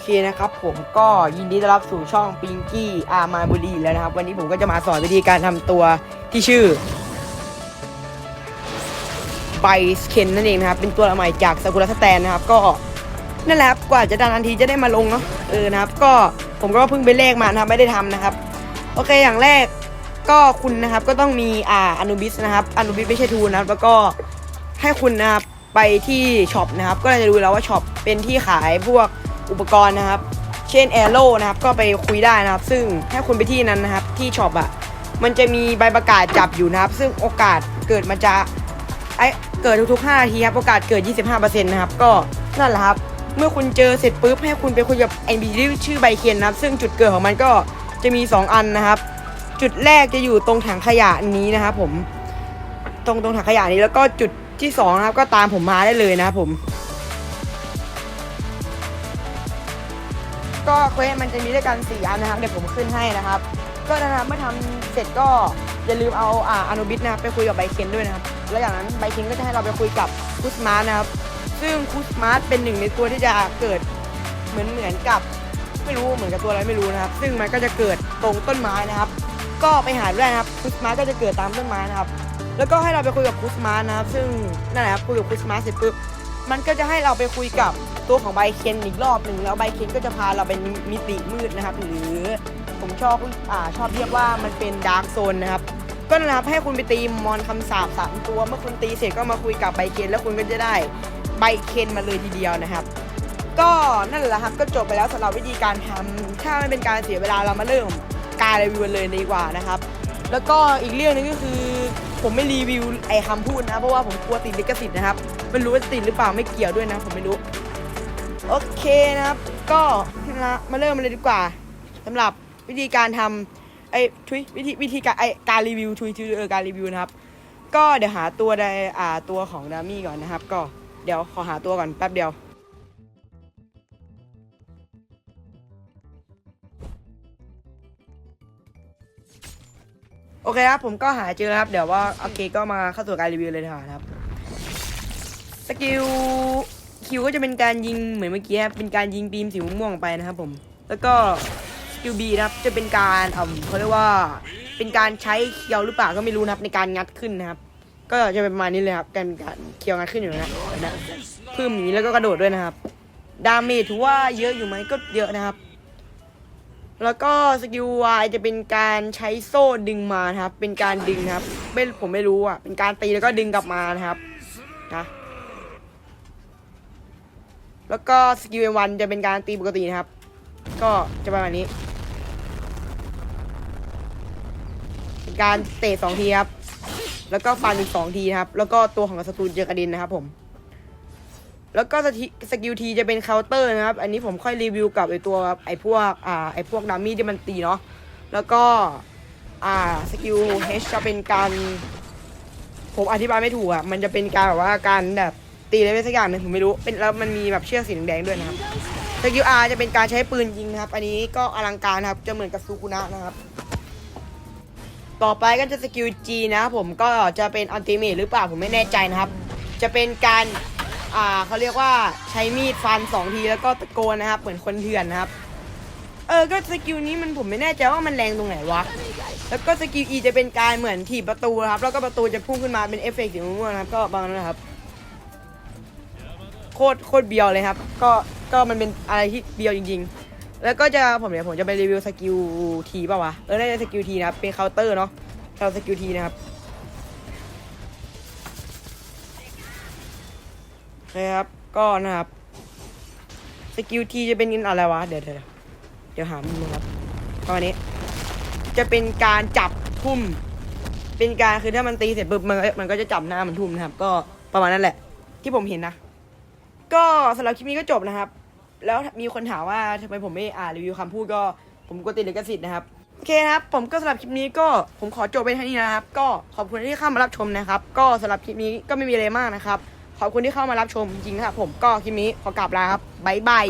เคนะครับผมก็ยินดีต้อนรับสู่ช่องปิงกี้อามาบุรีแล้วนะครับ วันนี้ผมก็จะมาสอนวิธีการทำตัวที่ชื่อไบสเคนนั่นเองนะครับ เป็นตัวใหม่จากสกุลสแตนนะครับ ก็นั่นแหละครับกว่าจะดันทันทีจะได้มาลงเนาะเออนะครับ ก็ผมก็เพิ่งไปเลขมานะครับไม่ได้ทำนะครับ โอเคอย่างแรกก็คุณนะครับก็ต้องมีอ่าอนุบิสนะครับอนุบิสไม่ใช่ทูนะครับแล้วก็ให้คุณนะครับไปที่ช็อปนะครับ ก็จะดูแล้วว่าช็อปเป็นที่ขายพวก อุปกรณ์นะครับ เช่นแอโร่นะครับ ก็ไปคุยได้นะครับ ซึ่งให้คุณไปที่นั้นนะครับ ที่ช็อปอะ มันจะมีใบประกาศจับอยู่นะครับ ซึ่งโอกาสเกิดมันจะไอเกิดทุกๆ5นาทีครับ โอกาสเกิด 25%นะครับ ก็นั่นแหละครับ เมื่อคุณเจอเสร็จปุ๊บให้คุณไปคุยกับ NPC ที่ชื่อใบเคียนนะครับ ซึ่งจุดเกิดของมันก็จะมี 2 อันนะครับ จุดแรกจะอยู่ตรงถังขยะนี้นะครับผม ตรงตรงถังขยะนี้แล้วก็จุดที่สองนะครับก็ตามผมมาได้เลยนะครับผม ก็เควสมันจะมีด้วยกัน4อันนะครับเดี๋ยวผมขึ้นให้นะครับ ก็นะครับเมื่อทำเสร็จก็อย่าลืมเอาอ่าอนุบิสนะครับไปคุยกับไบเคนด้วยนะครับแล้วอย่างนั้นไบเคนก็จะให้เราไปคุยกับคุสมาร์ทนะครับ ซึ่งคุสมาร์ทเป็นหนึ่งในตัวที่จะเกิดเหมือนเหมือนกับไม่รู้เหมือนกับตัวอะไรไม่รู้นะครับ ซึ่งมันก็จะเกิดตรงต้นไม้นะครับ ก็ไปหาดูได้นะครับคุสมาร์ทก็จะเกิดตามต้นไม้นะครับ แล้วก็ให้เราไปคุยกับคุสมาร์ทนะครับ ซึ่งนั่นแหละครับคุยกับคุสมาร์เสร็จปุ๊บมันก็จะให้เราไปคุยกับ ตัวของไบเคนอีกรอบหนึ่งแล้วไบเคนก็จะพาเราไปมิติมืดนะครับ หรือผมชอบอ่าชอบเรียกว่ามันเป็นดาร์กโซนนะครับ ก็นะครับให้คุณไปตีมอนคำสาปสามตัว เมื่อคุณตีเสร็จก็มาคุยกับไบเคนแล้วคุณก็จะได้ไบเคนมาเลยทีเดียวนะครับ ก็นั่นแหละครับก็จบไปแล้วสำหรับวิธีการทำถ้าไม่เป็นการเสียเวลาเรามาเริ่มการรีวิวเลยดีกว่านะครับ แล้วก็อีกเรื่องหนึงก็คือผมไม่รีวิวไอ้คำพูดนะเพราะว่าผมกลัวติดลิขสิทธิ์นะครับไม่รู้ว่าจะติดหรือเปล่าไม่เกี่ยวด้วยนะ ผมไม่รู้ โอเคนะครับ ก็นะมาเริ่มเลยดีกว่าสำหรับวิธีการทำไอ้ทุยวิธีวิธีการไอ้การรีวิวทุยทุยเออการรีวิวนะครับ ก็เดี๋ยวหาตัวใดอ่าตัวของดามี่ก่อนนะครับ ก็เดี๋ยวขอหาตัวก่อนแป๊บเดียวโอเคครับผมก็หาเจอครับ เดี๋ยวว่าโอเคก็มาเข้าสู่การรีวิวเลยดีกว่านะครับ สกิล คิวก็จะเป็นการยิงเหมือนเมื่อกี้ครับเป็นการยิงบีมสีม่วงไปนะครับผม แล้วก็สกิลบีนะครับจะเป็นการเอ่าเขาเรียกว่าเป็นการใช้เคียวหรือเปล่าก็ไม่รู้นะครับในการงัดขึ้นนะครับ ก็จะเป็นประมาณนี้เลยครับการการเคียวงัดขึ้นอยู่นะเห็นะพึ่มอย่างนี้แล้วก็กระโดดด้วยนะครับ ดาเมจถือว่าเยอะอยู่ไหมก็เยอะนะครับ แล้วก็สกิล Y จะเป็นการใช้โซ่ดึงมานะครับ เป็นการดึงนะครับไม่ผมไม่รู้อะเป็นการตีแล้วก็ดึงกลับมานะครับนะ แล้วก็สกิลเอวันจะเป็นการตีปกตินะครับ ก็จะประมาณนี้ เป็นการเตะสองทีครับ แล้วก็ฟันอีกสองทีนะครับ แล้วก็ตัวของศัตรูจะกระเด็นนะครับผม แล้วก็สกิสกิลทีจะเป็นเคาน์เตอร์นะครับ อันนี้ผมค่อยรีวิวกับไอตัวไอพวกอ่าไอพวกดัมมี่ที่มันตีเนาะ แล้วก็อ่าสกิลเฮจะเป็นการผมอธิบายไม่ถูกอะ มันจะเป็นการแบบว่าการแบบ ตีอะไรไม่สักอย่างหนึ่งผมไม่รู้เป็นแล้วมันมีแบบเชือกสีแดงด้วยนะครับสกิลอาจะเป็นการใช้ปืนยิงนะครับ อันนี้ก็อลังการนะครับ จะเหมือนกับซูคุนะนะครับ ต่อไปก็จะสกิล G นะครับผมก็จะเป็นอัลติเมทหรือเปล่าผมไม่แน่ใจนะครับ จะเป็นการอ่าเขาเรียกว่าใช้มีดฟันสองทีแล้วก็ตะโกนนะครับ เหมือนคนเถื่อนนะครับ เออก็สกิลนี้มันผมไม่แน่ใจว่ามันแรงตรงไหนวะ แล้วก็สกิล E จะเป็นการเหมือนถีบประตูครับ แล้วก็ประตูจะพุ่งขึ้นมาเป็นเอฟเฟกต์สีม่วงนะครับ ก็ประมาณนั้นนะครับ ตรโคตรเบียวเลยครับ ก็ก็มันเป็นอะไรที่เบียวจริง ๆ แล้วก็จะผมเดี๋ยวผมจะไปรีวิวสกิลทีป่าวะเออน่าจะสกิลทีนะครับเป็นเคาน์เตอร์เนาะเราสกิลทีนะครับโอเคครับก็นะครับสกิลทีจะเป็นอะไรวะเดี๋ยวเดี๋ยวเดี๋ยวหามันงครับประมาณนี้ จะเป็นการจับทุ่ม เป็นการคือถ้ามันตีเสร็จปุ๊บมันมันก็จะจับหน้ามันทุ่มนะครับ ก็ประมาณนั้นแหละ ที่ผมเห็นนะ ก็สำหรับคลิปนี้ก็จบนะครับ แล้วมีคนถามว่าทำไมผมไม่อ่านรีวิวคำพูดก็ผมก็ติดลิขสิทธิ์นะครับ โอเคนะครับ ผมก็สำหรับคลิปนี้ก็ผมขอจบไปเท่านี้นะครับ ก็ขอบคุณที่เข้ามารับชมนะครับ ก็สำหรับคลิปนี้ก็ไม่มีอะไรมากนะครับ ขอบคุณที่เข้ามารับชมจริงนะครับผมก็คลิปนี้ขอกลับลาครับบ๊ายบาย